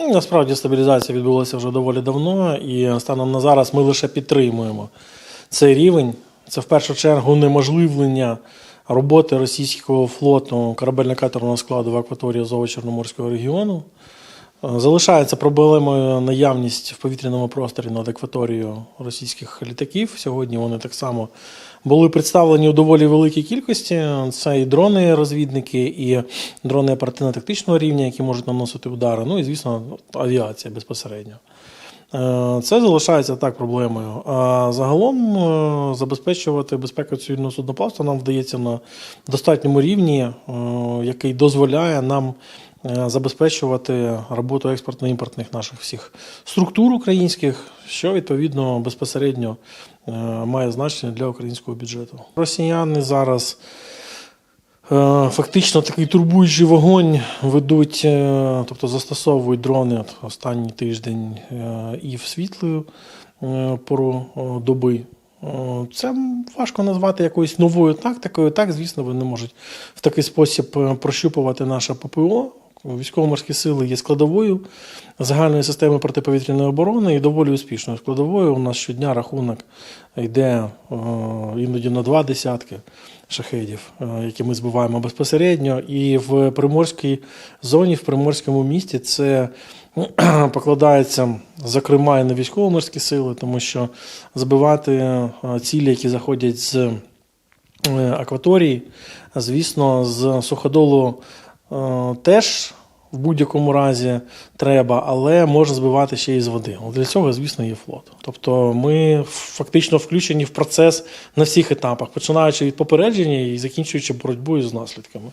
Ну, Насправді стабілізація відбулася вже доволі давно, і станом на зараз ми лише підтримуємо цей рівень. Це в першу чергу неможливлення роботи російського флоту корабельно-катерного складу в акваторії Азово-Чорноморського регіону. Е, Залишається проблемою наявність в повітряному просторі над акваторією російських літаків. Сьогодні вони так само були представлені у доволі великій кількості. Це і дрони-розвідники, і дрони оперативно-тактичного рівня, які можуть наносити удари. Ну і, звісно, авіація безпосередньо. Е, Це залишається так проблемою. А загалом е, забезпечувати безпеку цивільного судноплавства нам вдається на достатньому рівні, який дозволяє нам забезпечувати роботу експортно-імпортних наших всіх структур українських, що відповідно безпосередньо е, має значення для українського бюджету. Росіяни зараз. Е, Фактично такий турбуючий вогонь ведуть, е, тобто застосовують дрони останній тиждень е, і в світлу е, пору е, доби. Е, Це важко назвати якоюсь новою тактикою. Так, звісно, вони можуть в такий спосіб е, прощупувати наше ППО. Військово-морські сили є складовою загальної системи протиповітряної оборони і доволі успішною складовою. У нас щодня рахунок йде е, іноді на два десятки шахедів, е, які ми збиваємо безпосередньо. І в приморській зоні, в приморському місті, це покладається зокрема і на військово-морські сили, тому що збивати е, цілі, які заходять з акваторії, звісно, з суходолу теж. В будь-якому разі треба, але може збивати ще і з води. Для цього, звісно, є флот. Тобто ми фактично включені в процес на всіх етапах, починаючи від попередження і закінчуючи боротьбою з наслідками.